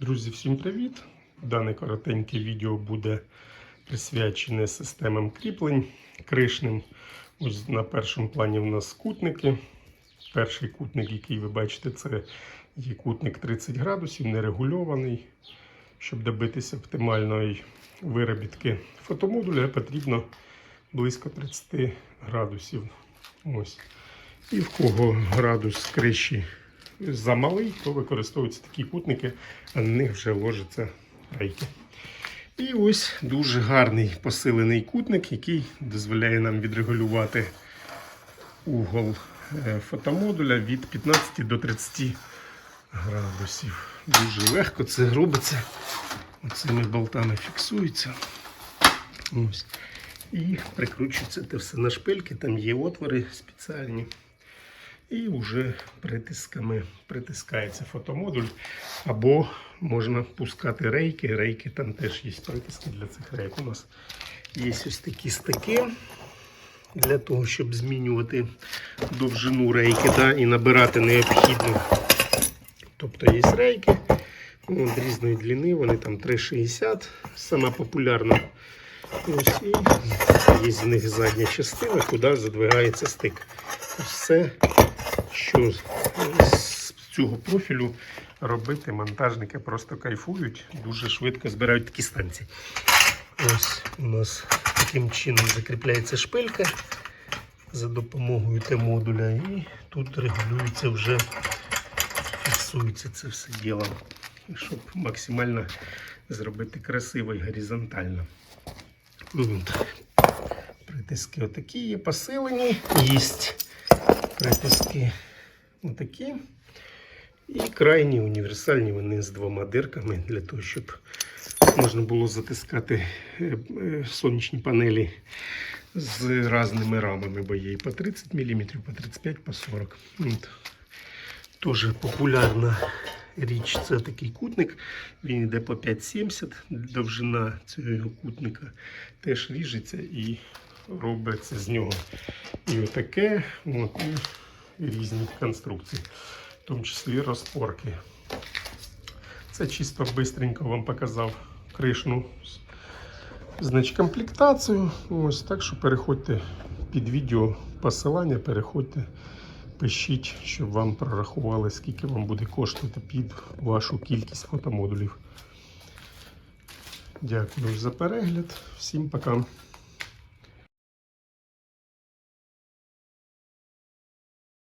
Друзі, всім привіт! Дане коротеньке відео буде присвячене системам кріплень кришним. Ось на першому плані в нас кутники. Перший кутник, який ви бачите, це є кутник 30 градусів, нерегульований. Щоб добитися оптимальної виробітки фотомодуля, потрібно близько 30 градусів. Ось. І в кого градус криші замалий, то використовуються такі кутники, а на них вже ложаться рейки. І ось дуже гарний посилений кутник, який дозволяє нам відрегулювати угол е, фотомодуля від 15 до 30 градусів. Дуже легко це робиться. Оцими болтами фіксується. Ось. І прикручується це все на шпильки, там є отвори спеціальні. І вже притисками притискається фотомодуль. Або можна пускати рейки. Рейки там теж є притиски для цих рейк. У нас є ось такі стики для того, щоб змінювати довжину рейки да, і набирати необхідну. Тобто є рейки от, різної длини, вони там 3,60, сама популярна. Ось, і є з них задня частина, куди задвигається стик. Все, що з цього профілю робити монтажники просто кайфують, дуже швидко збирають такі станції. Ось у нас таким чином закріпляється шпилька за допомогою Т-модуля, і тут регулюється вже, фіксується це все діло, щоб максимально зробити красиво і горизонтально. Притиски отакі є посилені, є притиски отакі. І крайні універсальні вони з двома дирками для того, щоб можна було затискати е, е, сонячні панелі з різними рамами, бо є і по 30 мм, по 35 по 40 От. Теж популярна річ це такий кутник. Він йде по 5,70. Довжина цього кутника теж ріжеться і робиться з нього і отаке, от, і різні конструкції, в тому числі розпорки. Це чисто бистренько вам показав кришну комплектацію. Ось так що переходьте під відео посилання, переходьте, пишіть, щоб вам прорахували, скільки вам буде коштувати під вашу кількість фотомодулів. Дякую за перегляд. Всім пока.